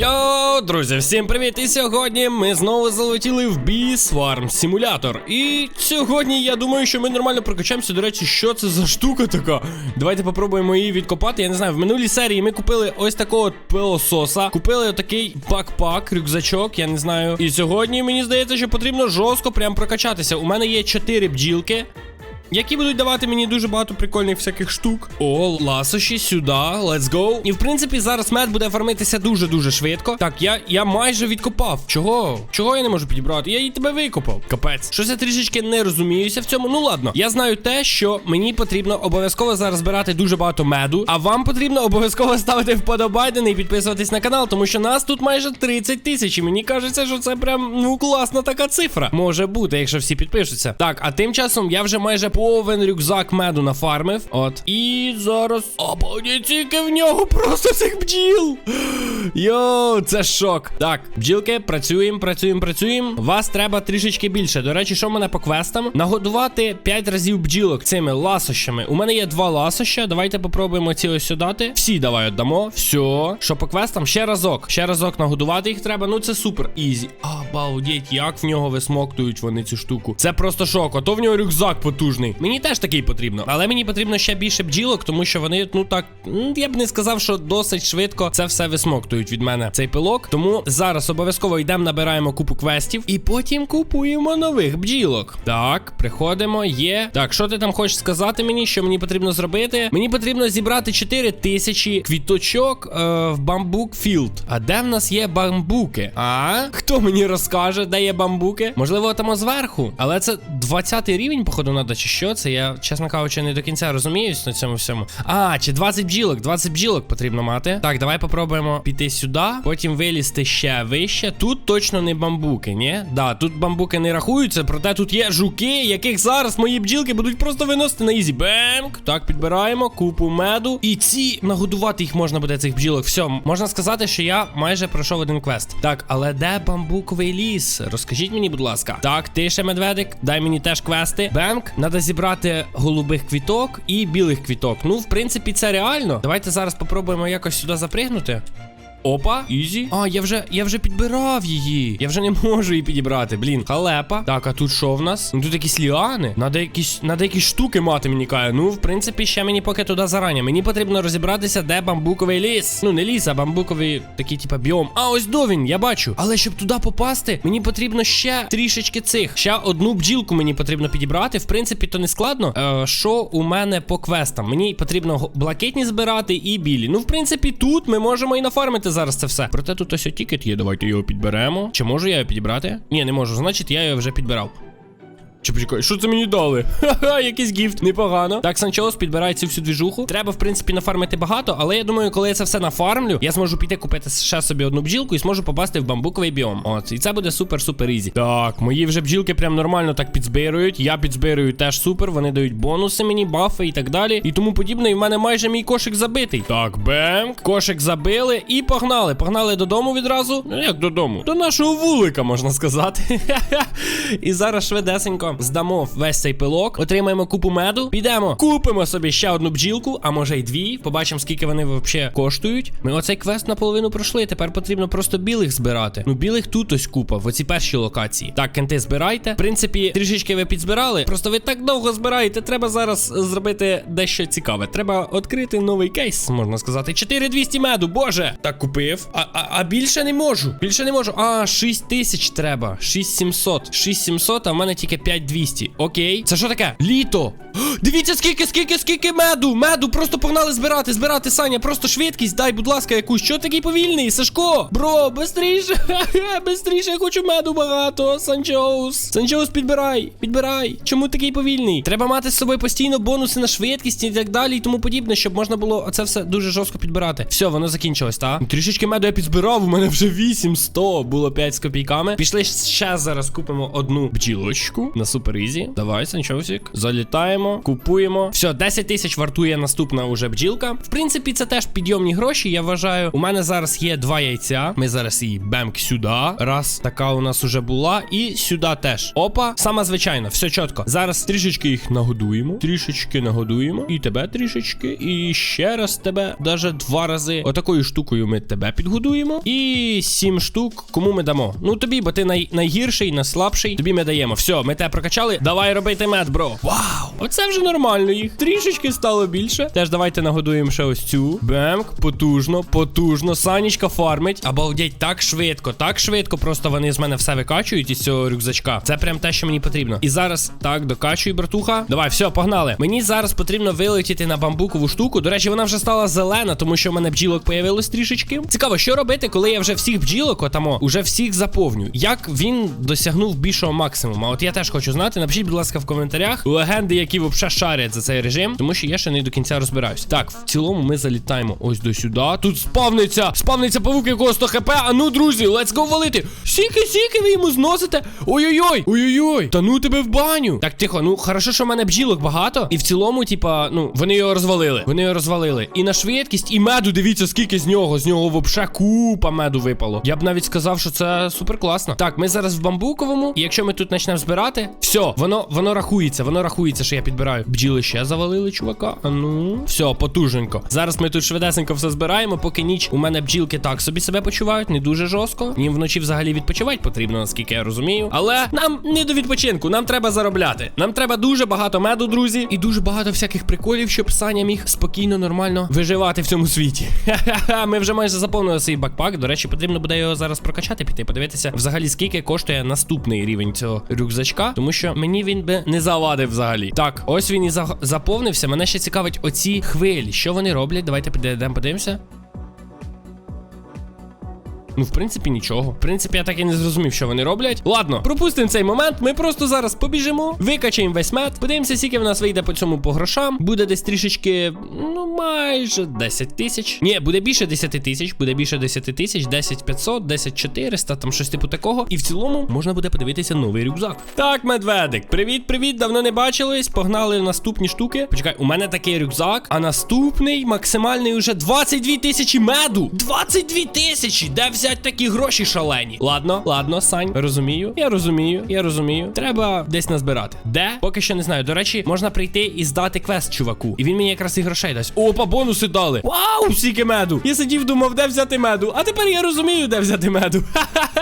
Йоу, друзі, всім привіт! І сьогодні ми знову залетіли в Bees Farm. І сьогодні я думаю, що ми нормально прокачаємося. До речі, що це за штука така? Давайте попробуємо її відкопати. Я не знаю, в минулій серії ми купили ось такого пилососа. Купили отакий бакпак, рюкзачок, я не знаю. І сьогодні мені здається, що потрібно жорстко прям прокачатися. У мене є 4 бджілки. Які будуть давати мені дуже багато прикольних всяких штук. О, ласощі сюди, let's go. І в принципі, зараз мед буде фармитися дуже-дуже швидко. Так, я я майже відкопав. Чого? Чого я не можу підібрати? Я її тебе викопав. Капець. Щось я трішечки не розуміюся в цьому. Ну ладно, я знаю те, що мені потрібно обов'язково зараз збирати дуже багато меду. А вам потрібно обов'язково ставити вподобайдени і підписуватись на канал, тому що нас тут майже 30 тисяч. І мені кажеться, що це прям ну класна така цифра. Може бути, якщо всі підпишуться. Так, а тим часом я вже майже повен рюкзак меду нафармив. От. І зараз. Обалдіть, тільки в нього просто цих бджіл. Йоу, це шок. Так, бджілки, працюємо, працюємо, працюємо. Вас треба трішечки більше. До речі, що в мене по квестам? Нагодувати 5 разів бджілок цими ласощами. У мене є два ласоща. Давайте попробуємо ці ось дати. Всі давай віддамо. Все. Що по квестам? Ще разок. Ще разок нагодувати їх треба. Ну це супер. Ізі. Обалдеть, як в нього висмоктують вони цю штуку. Це просто шок. А то в нього рюкзак потужний. Мені теж такий потрібно. Але мені потрібно ще більше бджілок, тому що вони, ну так, я б не сказав, що досить швидко це все висмоктують від мене. Цей пилок. Тому зараз обов'язково йдемо, набираємо купу квестів і потім купуємо нових бджілок. Так, приходимо, є. Так, що ти там хочеш сказати мені? Що мені потрібно зробити? Мені потрібно зібрати 4 тисячі квіточок е, в бамбук філд. А де в нас є бамбуки? А? Хто мені розкаже, де є бамбуки? Можливо, там зверху. Але це 20 рівень, походу, надо, чи що це? Я, чесно кажучи, не до кінця розуміюсь на цьому всьому. А, чи 20 бджілок? 20 бджілок потрібно мати. Так, давай попробуємо піти сюди, потім вилізти ще вище. Тут точно не бамбуки, ні? Да, тут бамбуки не рахуються, проте тут є жуки, яких зараз мої бджілки будуть просто виносити на ізі. Бемк. Так, підбираємо купу меду. І ці нагодувати їх можна буде цих бджілок. Все, можна сказати, що я майже пройшов один квест. Так, але де бамбуковий ліс? Розкажіть мені, будь ласка. Так, ти ще медведик, дай мені теж квести. Бемк, треба зібрати голубих квіток і білих квіток. Ну, в принципі, це реально. Давайте зараз попробуємо якось сюди запригнути. Опа, ізі. А, я вже я вже підбирав її. Я вже не можу її підібрати. Блін, халепа. Так, а тут що в нас? Ну тут якісь ліани. Надо якісь, надо якісь штуки мати, мені каже. Ну, в принципі, ще мені поки туди зарані. Мені потрібно розібратися, де бамбуковий ліс. Ну, не ліс, а бамбуковий такий, типа, біом. А, ось до він, я бачу. Але щоб туди попасти, мені потрібно ще трішечки цих. Ще одну бджілку мені потрібно підібрати. В принципі, то не складно. Е, що у мене по квестам? Мені потрібно блакитні збирати і білі. Ну, в принципі, тут ми можемо і нафармити зараз це все. Проте тут ось тікет є. Давайте його підберемо. Чи можу я його підібрати? Ні, не можу. Значить, я його вже підбирав. Чи почекай, що це мені дали? Ха-ха, якийсь гіфт, непогано. Так, Санчоус підбирає цю всю двіжуху. Треба, в принципі, нафармити багато, але я думаю, коли я це все нафармлю, я зможу піти купити ще собі одну бджілку і зможу попасти в бамбуковий біом. От, і це буде супер-супер ізі. Так, мої вже бджілки прям нормально так підзбирують. Я підзбирую теж супер. Вони дають бонуси мені, бафи і так далі. І тому подібне. І в мене майже мій кошик забитий. Так, бем. Кошик забили і погнали. Погнали додому відразу. Ну як додому? До нашого вулика, можна сказати. І зараз швидесенько здамо весь цей пилок, отримаємо купу меду, підемо, купимо собі ще одну бджілку, а може й дві. Побачимо, скільки вони взагалі коштують. Ми оцей квест наполовину пройшли. Тепер потрібно просто білих збирати. Ну, білих тут ось купа, в оцій першій локації. Так, кенти збирайте. В принципі, трішечки ви підзбирали. Просто ви так довго збираєте. Треба зараз зробити дещо цікаве. Треба відкрити новий кейс, можна сказати. 4200 меду, боже! Так купив. А, а, а більше не можу. Більше не можу. А, 6000 треба. 6700. 6700, а в мене тільки 5200. Окей. Це що таке? Літо. Дивіться, скільки, скільки, скільки меду. Меду. Просто погнали збирати, збирати, Саня. Просто швидкість. Дай, будь ласка, якусь. Що такий повільний? Сашко? Бро, бистріше. Бистріше, я хочу меду багато. Санчоус. Санчоус, підбирай. Підбирай. Чому такий повільний? Треба мати з собою постійно бонуси на швидкість і так далі, і тому подібне, щоб можна було це все дуже жорстко підбирати. Все, воно закінчилось, так? Трішечки меду я підзбирав, у мене вже 800, було 5 з копійками. Пішли ще зараз купимо одну бджілочку на супер ізі. Давай, Санчовсік. Залітаємо, купуємо. Все, 10 тисяч вартує наступна уже бджілка. В принципі, це теж підйомні гроші. Я вважаю. У мене зараз є два яйця. Ми зараз її бемк сюди. Раз, така у нас уже була. І сюди теж. Опа, саме звичайно, все чітко. Зараз трішечки їх нагодуємо. Трішечки нагодуємо. І тебе трішечки. І ще раз тебе, даже два рази. Отакою штукою ми тебе підгодуємо. І сім штук. Кому ми дамо? Ну тобі, бо ти най найгірший, найслабший. Тобі ми даємо. Все, ми тебе прокачали. Давай робити мед, бро. Вау! Оце вже нормально їх. Трішечки стало більше. Теж давайте нагодуємо ще ось цю. Бемк, потужно, потужно. Санічка фармить. Обалдеть, так швидко, так швидко. Просто вони з мене все викачують із цього рюкзачка. Це прям те, що мені потрібно. І зараз так, докачуй, братуха. Давай, все, погнали. Мені зараз потрібно вилетіти на бамбукову штуку. До речі, вона вже стала зелена, тому що в мене бджілок появилось трішечки. Цікаво, що робити, коли я вже всіх бджілок, отамо, уже всіх заповню. Як він досягнув більшого максимуму? От я теж хочу знати. Напишіть, будь ласка, в коментарях легенди, які взагалі шарять за цей режим, тому що я ще не до кінця розбираюсь. Так, в цілому ми залітаємо ось до сюди. Тут спавниться, спавниться павук якого 100 хп. А ну, друзі, let's go валити. Сіки, сіки, ви йому зносите. Ой-ой-ой, ой-ой-ой. Та ну тебе в баню. Так, тихо, ну хорошо, що в мене бджілок багато. І в цілому, типа, ну, вони його розвалили. Вони його розвалили. І на швидкість, і меду, дивіться, скільки з нього. З нього вообще купа меду випало. Я б навіть сказав, що це супер класно. Так, ми зараз в бамбуковому. І якщо ми тут почнемо збирати, все, воно воно рахується, воно рахується, що я підбираю. Бджіли ще завалили, чувака. А ну, все, потужненько. Зараз ми тут швидесенько все збираємо, поки ніч у мене бджілки так собі себе почувають, не дуже жорстко. Їм вночі взагалі відпочивати потрібно, наскільки я розумію. Але нам не до відпочинку, нам треба заробляти. Нам треба дуже багато меду, друзі, і дуже багато всяких приколів, щоб Саня міг спокійно, нормально виживати в цьому світі. Ха-ха-ха, ми вже майже заповнили свій бакпак. До речі, потрібно буде його зараз прокачати, піти, подивитися взагалі, скільки коштує наступний рівень цього рюкзачка, тому що мені він би не завадив взагалі. Так, ось він і за- заповнився. Мене ще цікавить оці хвилі. Що вони роблять? Давайте підійдемо, подивимося. Ну, в принципі, нічого. В принципі, я так і не зрозумів, що вони роблять. Ладно, пропустимо цей момент. Ми просто зараз побіжимо, викачаємо весь мед, подивимося, скільки в нас вийде по цьому по грошам. Буде десь трішечки, ну, майже 10 тисяч. Ні, буде більше 10 тисяч, буде більше 10 тисяч, 10 500, 10 400, там щось типу такого. І в цілому можна буде подивитися новий рюкзак. Так, медведик, привіт, привіт, давно не бачились. Погнали наступні штуки. Почекай, у мене такий рюкзак, а наступний максимальний уже 22 тисячі меду. 22 тисячі! Де взяти такі гроші шалені? Ладно, ладно, Сань, розумію. Я розумію, я розумію. Треба десь назбирати. Де? Поки що не знаю. До речі, можна прийти і здати квест чуваку. І він мені якраз і грошей дасть. Опа, бонуси дали. Вау, стільки меду. Я сидів, думав, де взяти меду. А тепер я розумію, де взяти меду. Ха-ха-ха.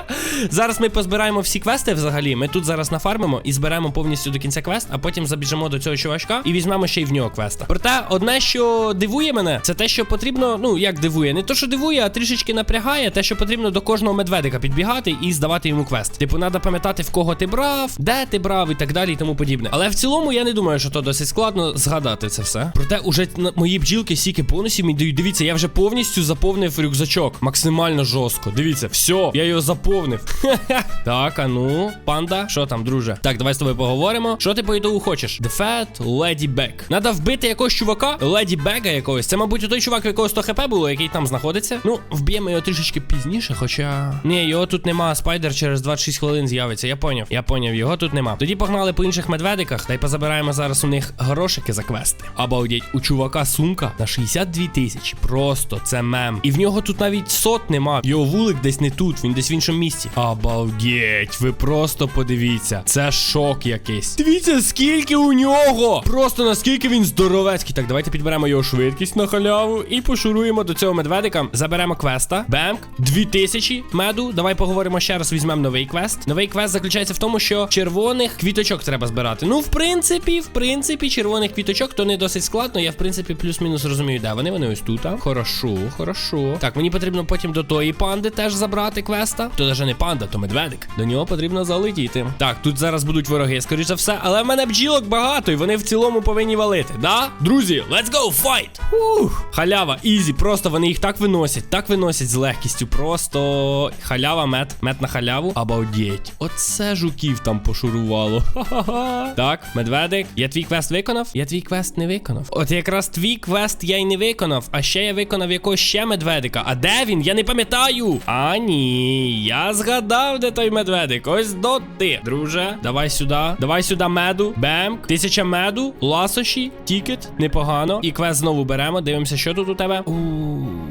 Зараз ми позбираємо всі квести взагалі. Ми тут зараз нафармимо і зберемо повністю до кінця квест, а потім забіжимо до цього чувачка і візьмемо ще й в нього квеста. Проте, одне, що дивує мене, це те, що потрібно. Ну як дивує, не то, що дивує, а трішечки напрягає, те, що потрібно до кожного медведика підбігати і здавати йому квест. Типу, треба пам'ятати, в кого ти брав, де ти брав і так далі, і тому подібне. Але в цілому я не думаю, що то досить складно згадати це все. Проте, уже мої бджілки стільки бонусів мені дають. Дивіться, я вже повністю заповнив рюкзачок. Максимально жорстко. Дивіться, все, я його заповнив. так, а ну, панда, що там, друже? Так, давай з тобою поговоримо. Що ти по ітогу хочеш? Дефет Леді Бек. Надо вбити якогось чувака, Леді Бега якогось. Це, мабуть, той чувак, якого 100 хп було, який там знаходиться. Ну, вб'ємо його трішечки пізніше, хоча. Ні, його тут нема. Спайдер через 26 хвилин з'явиться. Я поняв. Я поняв, його тут нема. Тоді погнали по інших медведиках. Та й позабираємо зараз у них грошики за квести. Обалдеть, у чувака сумка на 62 тисячі. Просто це мем. І в нього тут навіть сот нема. Його вулик десь не тут, він десь в іншому місці. Обалдеть, ви просто подивіться. Це шок якийсь. Дивіться, скільки у нього! Просто наскільки він здоровецький. Так, давайте підберемо його швидкість на халяву і пошуруємо до цього медведика. Заберемо квеста. Бемк. 2000 меду. Давай поговоримо ще раз. Візьмемо новий квест. Новий квест заключається в тому, що червоних квіточок треба збирати. Ну, в принципі, в принципі, червоних квіточок то не досить складно. Я, в принципі, плюс-мінус розумію, де вони. Вони ось тут. Хорошо, хорошо. Так, мені потрібно потім до тої панди теж забрати квеста. То навіть не панда, то медведик. До нього потрібно залетіти. Так, тут зараз будуть вороги, скоріш за все, але в мене бджілок багато, і вони в цілому повинні валити. Да? Друзі, let's go, fight! Ух, халява, ізі. Просто вони їх так виносять, так виносять з легкістю. Просто халява, мед, мед на халяву. Обалдеть. Оце жуків там пошурувало. Ха-ха-ха. Так, медведик, я твій квест виконав? Я твій квест не виконав. От якраз твій квест я й не виконав. А ще я виконав якогось ще медведика. А де він? Я не пам'ятаю. А ні, я згадав. Вгадав, де той медведик. Ось до ти, друже. Давай сюди. Давай сюди меду. Бемк. Тисяча меду. ласоші, Тікет. Непогано. І квест знову беремо. Дивимося, що тут у тебе. У.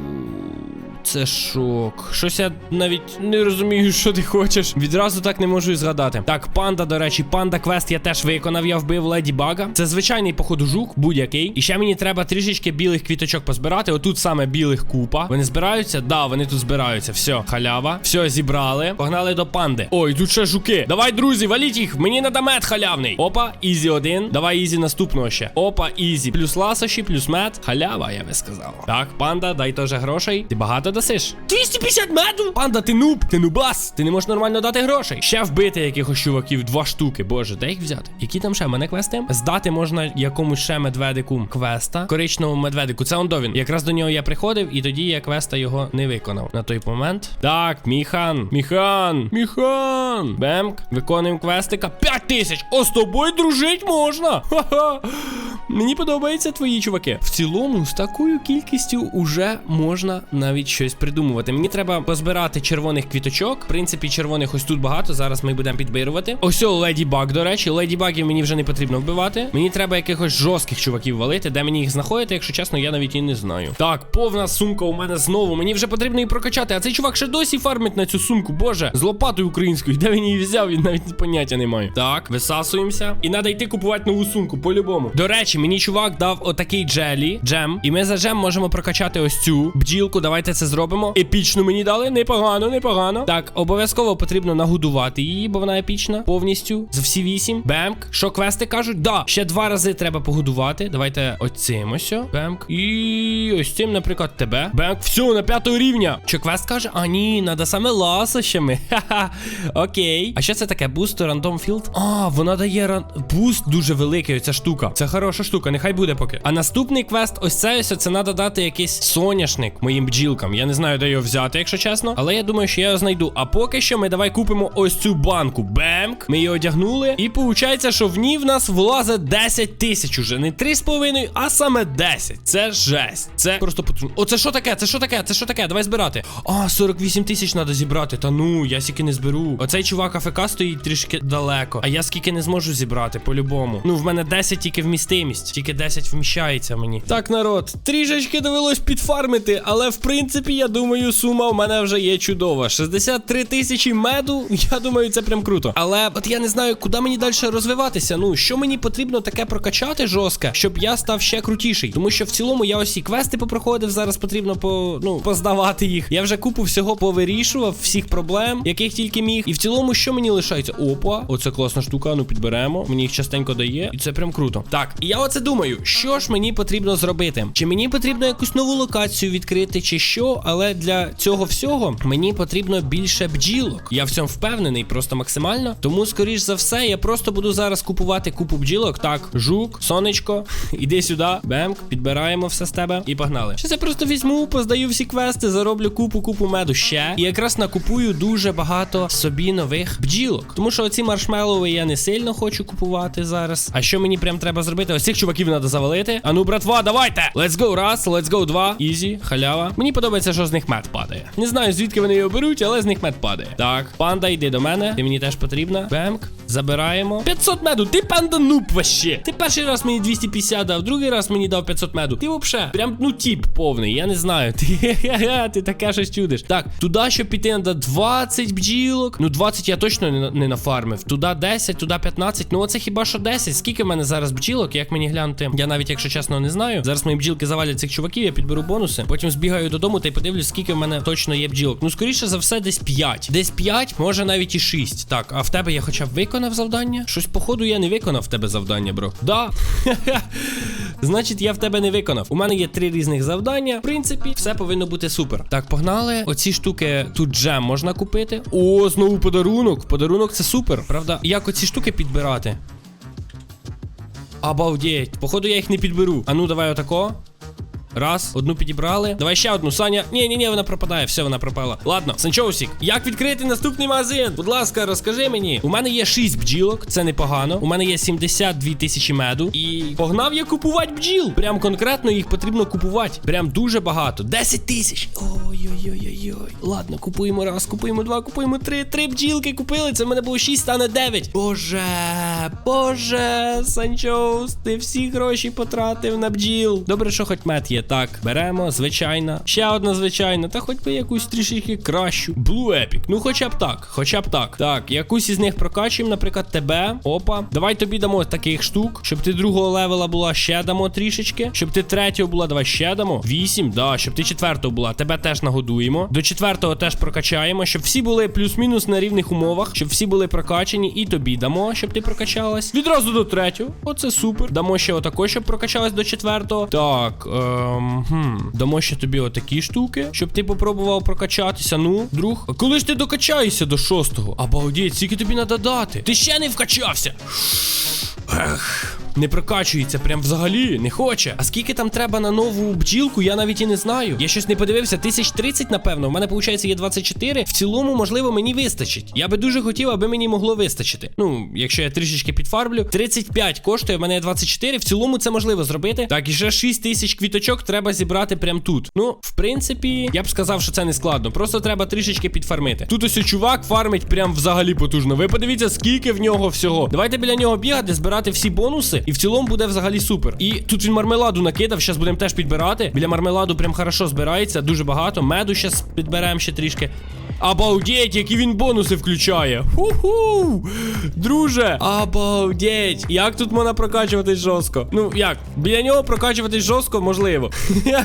Це шок. Щось я навіть не розумію, що ти хочеш. Відразу так не можу і згадати. Так, панда, до речі, панда квест я теж виконав. Я вбив леді бага. Це звичайний, походу, жук, будь-який. І ще мені треба трішечки білих квіточок позбирати. Отут саме білих купа. Вони збираються? Да, вони тут збираються. Все, халява. Все, зібрали. Погнали до панди. Ой, тут ще жуки. Давай, друзі, валіть їх. Мені надо мед халявний. Опа, ізі один. Давай ізі наступного ще. Опа, ізі. Плюс ласощі, плюс мед. Халява, я би сказав. Так, панда, дай теж грошей. Ти багато дасиш? 250 меду? Панда, ти нуб, ти нубас. Ти не можеш нормально дати грошей. Ще вбити якихось чуваків, два штуки. Боже, де їх взяти? Які там ще мене квести? Здати можна якомусь ще медведику квеста. Коричневому медведику. Це он до він. Якраз до нього я приходив, і тоді я квеста його не виконав на той момент. Так, Міхан, Міхан, Міхан. Бемк, виконуємо квестика. 5 тисяч. О, з тобою дружить можна. Ха-ха. Мені подобаються твої чуваки. В цілому, з такою кількістю уже можна навіть щось придумувати. Мені треба позбирати червоних квіточок. В принципі, червоних ось тут багато. Зараз ми будемо підбирувати. Ось леді баг, до речі, леді багів мені вже не потрібно вбивати. Мені треба якихось жорстких чуваків валити. Де мені їх знаходити, якщо чесно, я навіть і не знаю. Так, повна сумка у мене знову. Мені вже потрібно її прокачати. А цей чувак ще досі фармить на цю сумку. Боже, з лопатою українською. Де він її взяв? Він навіть поняття не має. Так, висасуємося. І треба йти купувати нову сумку, по-любому. До речі, мені чувак дав отакий джелі, джем. І ми за джем можемо прокачати ось цю бджілку. Давайте це зробимо. Епічну мені дали. Непогано, непогано. Так, обов'язково потрібно нагодувати її, бо вона епічна. Повністю. За всі вісім. Бемк. Що квести кажуть? Да. Ще два рази треба погодувати. Давайте оцим ось. Бемк. І ось цим, наприклад, тебе. Бемк. Все, на п'ятого рівня. Що квест каже? А ні, надо саме ласощами. Ха-ха. Окей. А що це таке? Буст рандом філд? А, вона дає ран... буст дуже великий, оця штука. Це хороша штука, нехай буде поки. А наступний квест, ось це ось це треба дати якийсь соняшник моїм бджілкам. Я не знаю, де його взяти, якщо чесно. Але я думаю, що я його знайду. А поки що ми давай купимо ось цю банку. Бемк. Ми її одягнули. І виходить, що в ній в нас влазить 10 тисяч уже. Не 3,5, а саме 10. Це жесть. Це просто потрібно. О, це що таке? Це що таке? Це що таке? Давай збирати. А, 48 тисяч треба зібрати. Та ну, я стільки не зберу. Оцей чувак АФК стоїть трішки далеко. А я скільки не зможу зібрати, по-любому. Ну, в мене 10 тільки вмістимість. Тільки 10 вміщається мені. Так, народ, трішечки довелось підфармити, але в принципі, я думаю, сума в мене вже є чудова. 63 тисячі меду. Я думаю, це прям круто. Але от я не знаю, куди мені далі розвиватися. Ну, що мені потрібно таке прокачати жорстко, щоб я став ще крутіший. Тому що в цілому я ось і квести попроходив. Зараз потрібно по ну поздавати їх. Я вже купу всього повирішував, всіх проблем, яких тільки міг. І в цілому, що мені лишається? Опа, оце класна штука. Ну підберемо. Мені їх частенько дає, і це прям круто. Так, і я оце думаю, що ж мені потрібно зробити? Чи мені потрібно якусь нову локацію відкрити, чи що? Але для цього всього мені потрібно більше бджілок. Я в цьому впевнений, просто максимально. Тому, скоріш за все, я просто буду зараз купувати купу бджілок. Так, жук, сонечко, іди сюди, бемк, підбираємо все з тебе і погнали. Щас я просто візьму, поздаю всі квести, зароблю купу купу меду ще. І якраз накупую дуже багато собі нових бджілок. Тому що оці маршмеллови я не сильно хочу купувати зараз. А що мені прям треба зробити? Ось цих чуваків треба завалити. А ну, братва, давайте! Let's go, раз, let's go, два. Ізі, халява. Мені подобається, що з них мед падає. Не знаю, звідки вони його беруть, але з них мед падає. Так, панда, йди до мене. Ти мені теж потрібна. Бемк. Забираємо. 500 меду. Ти панда нуб вообще. Ти перший раз мені 250 дав, другий раз мені дав 500 меду. Ти вообще прям ну тіп повний. Я не знаю. Ти, ти таке щось чудиш. Так, туди, щоб піти, треба 20 бджілок. Ну, 20 я точно не, не нафармив. Туди 10, туди 15. Ну, оце хіба що 10. Скільки в мене зараз бджілок? Як мені глянути? Я навіть, якщо чесно, не знаю. Зараз мої бджілки завалять цих чуваків, я підберу бонуси. Потім збігаю додому та подивлюсь, скільки в мене точно є бджілок. Ну, скоріше за все, десь 5. Десь 5, може навіть і 6. Так, а в тебе я хоча б виконав завдання? Щось, походу, я не виконав в тебе завдання, бро. Да. Значить, я в тебе не виконав. У мене є три різних завдання. В принципі, все повинно бути супер. Так, погнали. Оці штуки тут джем можна купити. О, знову подарунок. Подарунок це супер. Правда, як оці штуки підбирати? Обалдеть. Походу, я їх не підберу. А ну, давай отако. Раз, одну підібрали. Давай ще одну. Саня. Ні, ні, ні, вона пропадає. Все, вона пропала. Ладно, Санчоусік, як відкрити наступний магазин? Будь ласка, розкажи мені. У мене є 6 бджілок, це непогано. У мене є 72 тисячі меду. І погнав я купувати бджіл. Прям конкретно їх потрібно купувати. Прям дуже багато. 10 тисяч. Ой-ой-ой-ой-ой. Ладно, купуємо раз, купуємо два, купуємо три. Три бджілки купили. Це в мене було 6, стане 9. Боже, боже, Санчоус, ти всі гроші потратив на бджіл. Добре, що хоч мед є. Так, беремо, звичайна. Ще одна звичайна. Та хоч би якусь трішки кращу. Blue Epic. Ну, хоча б так, хоча б так. Так, якусь із них прокачуємо, наприклад, тебе. Опа. Давай тобі дамо таких штук, щоб ти другого левела була, ще дамо трішечки. Щоб ти третього була, давай ще дамо. Вісім, да, щоб ти четвертого була. Тебе теж нагодуємо. До четвертого теж прокачаємо, щоб всі були плюс-мінус на рівних умовах, щоб всі були прокачані, і тобі дамо, щоб ти прокачалась. Відразу до третього. Оце супер. Дамо ще отако, щоб прокачалась до четвертого. Так, ем, хм. Дамо ще тобі отакі штуки, щоб ти попробував прокачатися. Ну, друг. А коли ж ти докачаєшся до шостого? Обалдеть, скільки тобі треба дати? Ти ще не вкачався. Ех. Не прокачується, прям взагалі не хоче. А скільки там треба на нову бджілку, я навіть і не знаю. Я щось не подивився. Тисяч 30, напевно. У мене, виходить, є 24. В цілому, можливо, мені вистачить. Я би дуже хотів, аби мені могло вистачити. Ну, якщо я трішечки підфарблю. 35 коштує, в мене є 24. В цілому це можливо зробити. Так, і ще 6 тисяч квіточок треба зібрати прям тут. Ну, в принципі, я б сказав, що це не складно. Просто треба трішечки підфармити. Тут ось чувак фармить прям взагалі потужно. Ви подивіться, скільки в нього всього. Давайте біля нього бігати, збирати всі бонуси. І в цілому буде взагалі супер. І тут він мармеладу накидав. Зараз будемо теж підбирати. Біля мармеладу прям хорошо збирається, дуже багато. Меду зараз підберемо ще трішки. Обалдеть, які він бонуси включає. Ху-ху! Друже, обалдеть. Як тут можна прокачуватись жорстко? Ну як? Біля нього прокачуватись жорстко, можливо.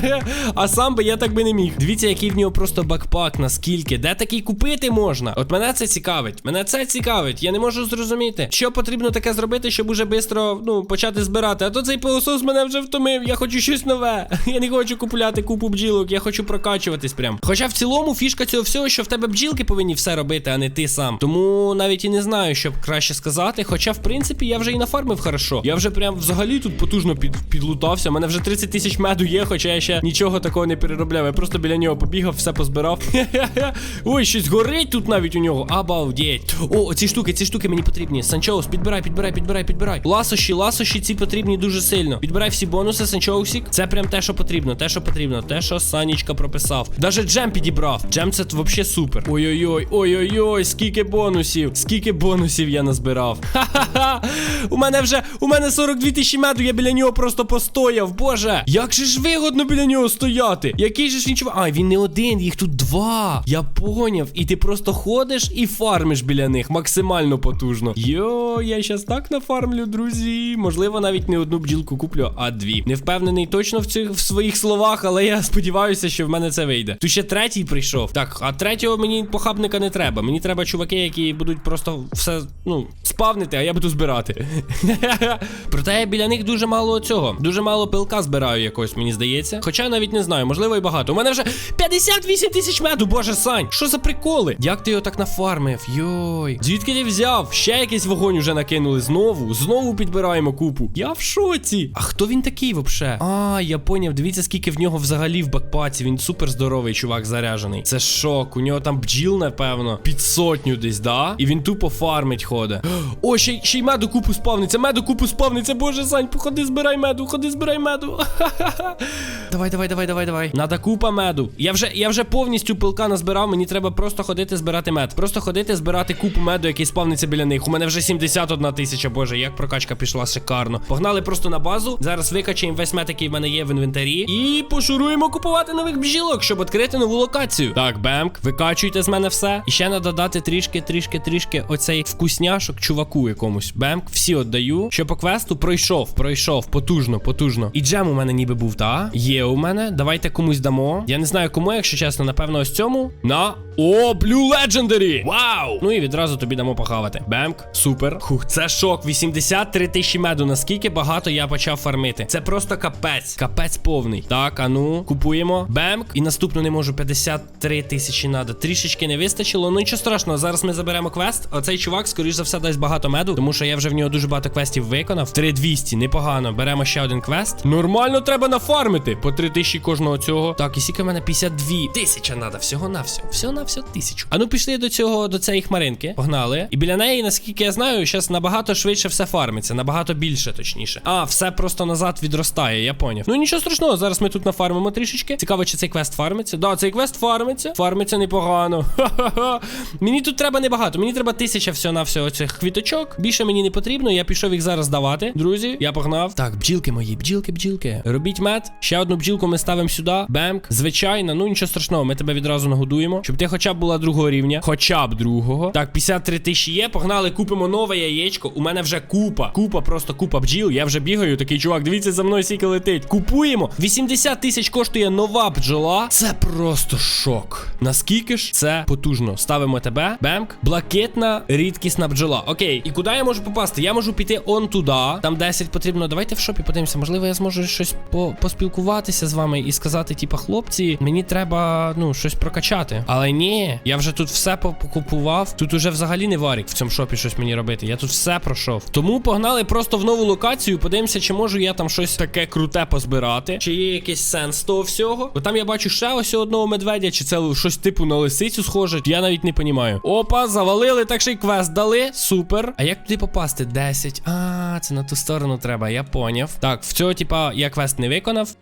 а сам би я так би не міг. Дивіться, який в нього просто бакпак, наскільки. Де такий купити можна? От мене це цікавить. Мене це цікавить. Я не можу зрозуміти, що потрібно таке зробити, щоб уже швидко ну, почати збирати. А то цей пилосос мене вже втомив. Я хочу щось нове. Я не хочу купувати купу бджілок, я хочу прокачуватись прям. Хоча в цілому фішка цього всього, що в тебе бджілки повинні все робити, а не ти сам. Тому навіть і не знаю, що краще сказати. Хоча, в принципі, я вже і нафармив хорошо. Я вже прям взагалі тут потужно під, підлутався. У мене вже 30 тисяч меду є, хоча я ще нічого такого не переробляв. Я просто біля нього побігав, все позбирав. Ой, щось горить тут навіть у нього. Обалдеть. О, ці штуки, ці штуки мені потрібні. Санчоус, підбирай, підбирай, підбирай, підбирай. Ласощі, ласощі ці потрібні дуже сильно. Підбирай всі бонуси, Санчоусік. Це прям те, що потрібно, те, що потрібно, те, що Санічка прописав. Даже джем підібрав. Джем це взагалі супер. Ой-ой-ой, ой-ой-ой, скільки бонусів, скільки бонусів я назбирав. Ха-ха-ха. У мене вже, у мене 42 тисячі меду, я біля нього просто постояв. Боже, як же ж вигодно біля нього стояти? Який же ж він чувак? А, він не один, їх тут два. Я поняв. І ти просто ходиш і фармиш біля них максимально потужно. Йо, я щас так нафармлю, друзі. Можливо, навіть не одну бджілку куплю, а дві. Не впевнений точно в цих в своїх словах, але я сподіваюся, що в мене це вийде. Тут ще третій прийшов. Так, а третього мені похабника не треба. Мені треба чуваки, які будуть просто все, ну, спавнити, а я буду збирати. Проте я біля них дуже мало цього. Дуже мало пилка збираю якось, мені здається. Хоча навіть не знаю, можливо, і багато. У мене вже 58 тисяч меду, боже сань. Що за приколи? Як ти його так нафармив? Йой. Звідки ти взяв? Ще якийсь вогонь уже накинули знову. Знову підбираємо купу. Я в шоці. А хто він такий вообще? А, я поняв. Дивіться, скільки в нього взагалі в бакпаці. Він супер здоровий, чувак, заряжений. Це шок. У нього там бджіл, напевно, під сотню десь, да? І він тупо фармить ходить. О, ще, ще й меду купу спавниться, меду купу спавниться. Боже, Сань, походи, збирай меду, ходи, збирай меду. Давай, давай, давай, давай, давай. Надо купа меду. Я вже, я вже повністю пилка назбирав. Мені треба просто ходити збирати мед. Просто ходити збирати купу меду, який спавниться біля них. У мене вже 71 тисяча. Боже, як прокачка пішла шикарно. Погнали просто на базу. Зараз викачаємо весь мед, який в мене є в інвентарі. І пошуруємо купувати нових бджілок, щоб відкрити нову локацію. Так, бемк, викачуйте з мене все. І ще треба дати трішки, трішки, трішки оцей вкусняшок чуваку якомусь. Бемк, всі віддаю. Що по квесту пройшов, пройшов. Потужно, потужно. І джем у мене ніби був, та? Є у мене. Давайте комусь дамо. Я не знаю кому, якщо чесно, напевно, ось цьому. На. О, Blue Legendary! Вау! Ну і відразу тобі дамо похавати. Бемк, супер. Хух, це шок. 83 тисячі меду. Меду, наскільки багато я почав фармити. Це просто капець. Капець повний. Так, а ну, купуємо. Бемк. І наступну не можу 53 тисячі надо. Трішечки не вистачило. Ну нічого страшного. Зараз ми заберемо квест. Оцей чувак, скоріш за все, дасть багато меду, тому що я вже в нього дуже багато квестів виконав. 3200, непогано. Беремо ще один квест. Нормально треба нафармити. По 3 тисячі кожного цього. Так, і скільки в мене 52 тисяча надо. Всього на все. Всього на все тисячу. А ну пішли до цього, до цієї хмаринки. Погнали. І біля неї, наскільки я знаю, зараз набагато швидше все фармиться. Набагато більше, точніше. А, все просто назад відростає, я поняв. Ну нічого страшного, зараз ми тут нафармимо трішечки. Цікаво, чи цей квест фармиться. Да, цей квест фармиться. Фармиться непогано. Ха-ха-ха. Мені тут треба небагато. Мені треба тисяча всього на всього цих квіточок. Більше мені не потрібно. Я пішов їх зараз давати. Друзі, я погнав. Так, бджілки мої, бджілки, бджілки. Робіть мед. Ще одну бджілку ми ставимо сюди. Бемк. Звичайно, ну нічого страшного, ми тебе відразу нагодуємо. Щоб ти хоча б була другого рівня. Хоча б другого. Так, 53 тисячі є. Погнали, купимо нове яєчко. У мене вже купа. Купа, просто купа бджіл. Я вже бігаю. Такий чувак, дивіться за мною скільки летить. Купуємо. 80 тисяч коштує нова бджола. Це просто шок. Наскільки ж це потужно? Ставимо тебе. Бемк. Блакитна рідкісна бджола. Окей, і куди я можу попасти? Я можу піти он туди. Там 10 потрібно. Давайте в шопі подивимося. Можливо, я зможу щось по поспілкуватися з вами і сказати, типа, хлопці, мені треба ну щось прокачати. Але ні, я вже тут все покупував. Тут уже взагалі не варік в цьому шопі щось мені робити. Я тут все пройшов. Тому погнали просто в нову локацію. Подивимося, чи можу я там щось таке круте позбирати. Чи є якийсь сенс того всього? Бо там я бачу ще ось одного медведя, чи це щось типу на лисицю схоже. Я навіть не понімаю. Опа, завалили, так ще й квест дали. Супер. А як туди попасти? 10. А, це на ту сторону треба, я поняв. Так, в цього, типа, я квест не виконав.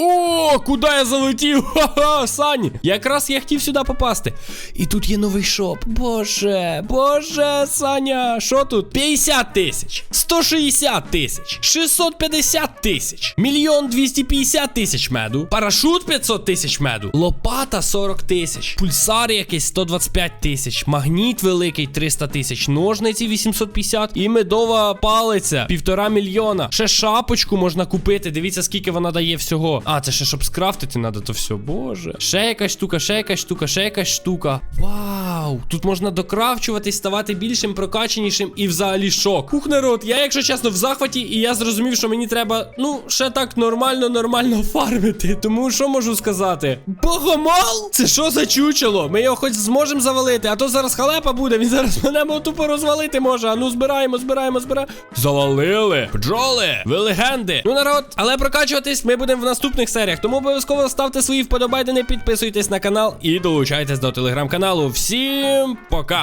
О, куди я залетів? Ха-ха, Сані! Якраз я хотів сюди попасти. І тут є новий шоп. Боже, боже, Саня, що тут? 50 тисяч, 160 тисяч, 650 тисяч, мільйон 250 тисяч меду, парашут 500 тисяч меду, лопата 40 тисяч, пульсар якийсь 125 тисяч, магніт великий 300 тисяч, ножниці 850 і медова палиця півтора мільйона. Ще шапочку можна купити. Дивіться, скільки вона дає всього. А, це ще щоб скрафтити треба, то все. Боже. Ще якась штука, ще якась штука, ще якась штука. Вау! Тут можна докрафчуватись, ставати більшим, прокаченішим і взагалі шок. Ух, народ, я, якщо чесно, в захваті, і я зрозумів, що мені треба, ну, ще так нормально, нормально фармити. Тому що можу сказати? Богомол? Це що за чучело? Ми його хоч зможемо завалити, а то зараз халепа буде. Він зараз мене тупо розвалити може. А ну збираємо, збираємо, збираємо. Завалили. Бджоли. Ви легенди. Ну, народ, але прокачуватись ми будемо в наступних серіях. Тому обов'язково ставте свої вподобайдени, підписуйтесь на канал і долучайтесь до телеграм-каналу. Всім пока!